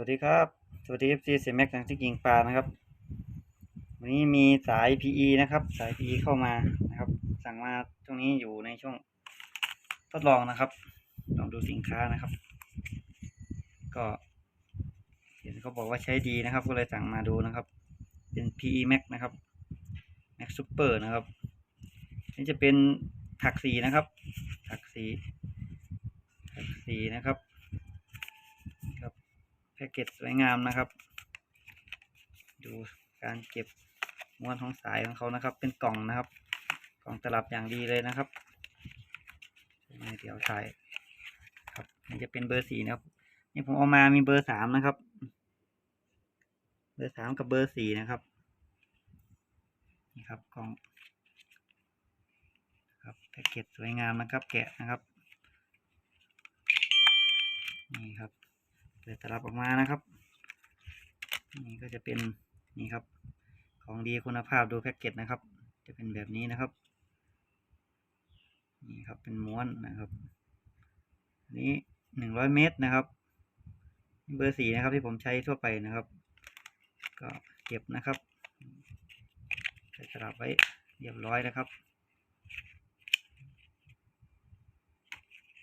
วัสดีครับ สวัสดี FC เสียแม็กทางที่กิ่งปลานะครับ วันนี้มีสาย PE นะครับ สาย PE เข้ามานะครับ สั่งมาช่วงนี้อยู่ในช่วงทดลองนะครับ ลองดูสินค้านะครับ ก็เห็นเขาบอกว่าใช้ดีนะครับ ก็เลยสั่งมาดูนะครับ เป็น PE Max นะครับ Max Super นะครับ นี่จะเป็นถักสีนะครับ ถักสี ถักสีนะครับ แพ็กเกจสวยงามนะครับ ดูการเก็บม้วนของสายของเขานะครับ เป็นกล่องนะครับ กล่องตลับอย่างดีเลยนะครับเดี๋ยวถ่ายครับนี่จะเป็นเบอร์สี่นะครับ นี่ผมเอามามีเบอร์สามนะครับ เบอร์สามกับเบอร์สี่นะครับ นี่ครับกล่องครับแพ็กเกจสวยงามนะครับ แกะนะครับ นี่ครับ เปิดตลับออกมานะครับ นี่ก็จะเป็นนี่ครับ ของดีคุณภาพดูแพ็กเกจนะครับ จะเป็นแบบนี้นะครับ นี่ครับเป็นม้วนนะครับอันนี้หนึ่งร้อยเมตรนะครับ เบอร์สี่นะครับที่ผมใช้ทั่วไปนะครับ ก็เก็บนะครับใส่ตลับไว้เรียบร้อยนะครับ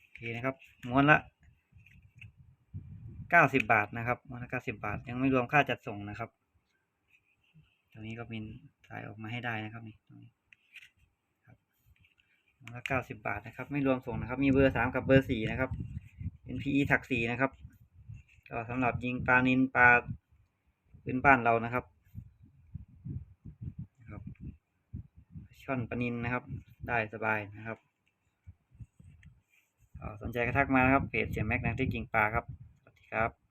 โอเคนะครับ ม้วนละ เก้าสิบบาทนะครับม้วนละเก้าสิบาท ยังไม่รวมค่าจัดส่งนะครับ ตรงนี้ก็มีสายออกมาให้ได้นะครับนี่ตรงนี้ครับม้วนละเก้าสิบาทนะครับ ไม่รวมส่งนะครับ มีเบอร์สามกับเบอร์สี่นะครับ เป็น PE ถักสีนะครับ ก็สำหรับยิงปลานินปลาพื้นบ้านเรานะครับช่อนปลานินนะครับ ได้สบายนะครับสนใจก็ทักมานะครับเพจเสียแม็กนะที่กิ่งปลาครับ ครับ